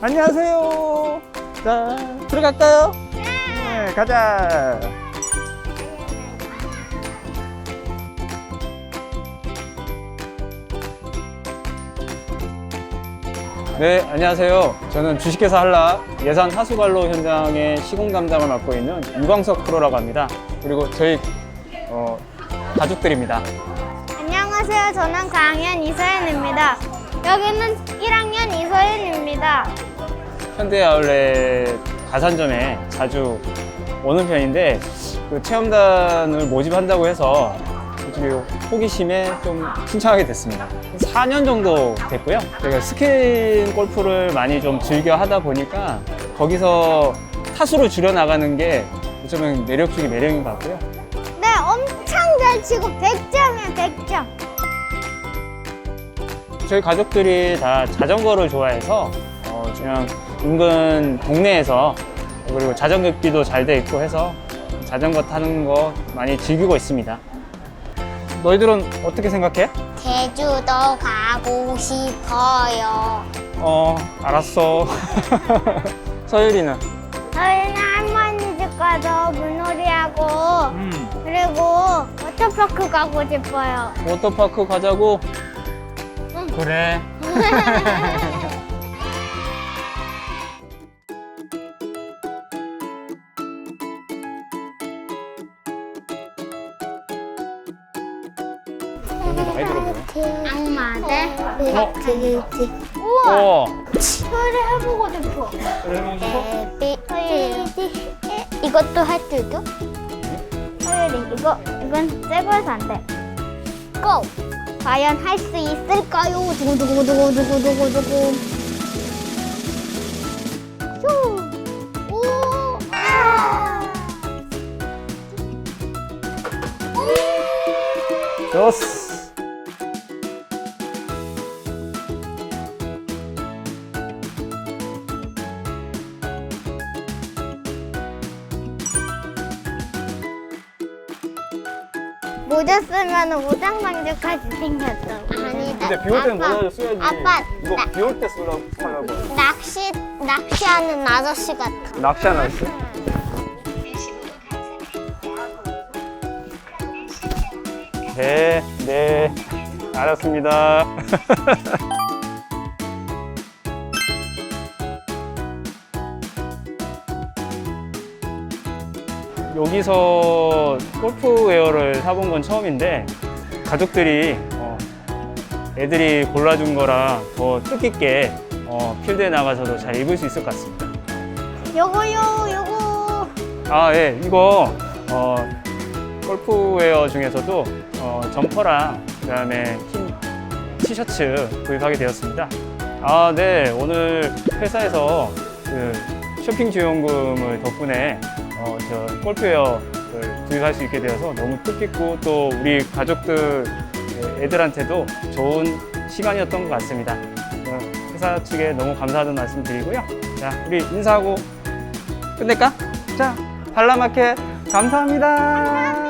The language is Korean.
안녕하세요. 자, 들어갈까요? 네, 가자. 네, 안녕하세요. 저는 주식회사 한라 예산 하수관로 현장의 시공 담당을 맡고 있는 유광석 프로라고 합니다. 그리고 저희 어, 가족들입니다. 안녕하세요. 저는 강현 이서연입니다. 여기는 1학년 이서연입니다. 현대 아울렛 가산점에 자주 오는 편인데 그 체험단을 모집한다고 해서 솔직히 호기심에 좀 신청하게 됐습니다. 4년 정도 됐고요. 제가 스킨 골프를 많이 좀 즐겨 하다 보니까 거기서 타수를 줄여 나가는 게 어쩌면 매력 중에 매력인 것 같고요. 네, 엄청 잘 치고 100점이야, 100점. 저희 가족들이 다 자전거를 좋아해서 어, 그냥 은근 동네에서 그리고 자전거 길도 잘 돼 있고 해서 자전거 타는 거 많이 즐기고 있습니다. 너희들은 어떻게 생각해? 제주도 가고 싶어요. 어, 알았어. 서유리는? 저희는 할머니 집 가서 물놀이하고 음. 그리고 워터파크 가고 싶어요. 워터파크 가자고? 응. 그래. 많이 들어보네. 악마대 어? 우와 우와. 소리 해보고 싶어 소율이 이것도 할줄 있어? 소율이 이거 이건 새거여서 안돼 고! 과연 할 수 있을까요? 두구두구두구두구두구두구! 오! 아! 좋았어. 모자 쓰면 오장방죽같이 생겼어 아니 근데 비 올 때는 모자를 써야지. 아빠 이거 나- 비 올 때 쓰려고 하려고. 낚시 낚시하는 아저씨 같아. 낚시하나 했어? 네, 네, 알았습니다. 여기서 골프웨어를 사본 건 처음인데 가족들이 어, 애들이 골라준 거라 더 뜻깊게 어, 필드에 나가서도 잘 입을 수 있을 것 같습니다. 요거요, 요거. 아, 예, 이거, 어, 골프웨어 중에서도, 어, 점퍼랑, 그 다음에 흰 티셔츠 구입하게 되었습니다. 아, 네, 오늘 회사에서 그 쇼핑 지원금을 덕분에, 어, 저 골프웨어를 구입할 수 있게 되어서 너무 뜻깊고 또 우리 가족들, 예, 애들한테도 좋은 시간이었던 것 같습니다. 어, 회사 측에 너무 감사하다는 말씀 드리고요. 자, 우리 인사하고 끝낼까? 자, 발라마켓 감사합니다.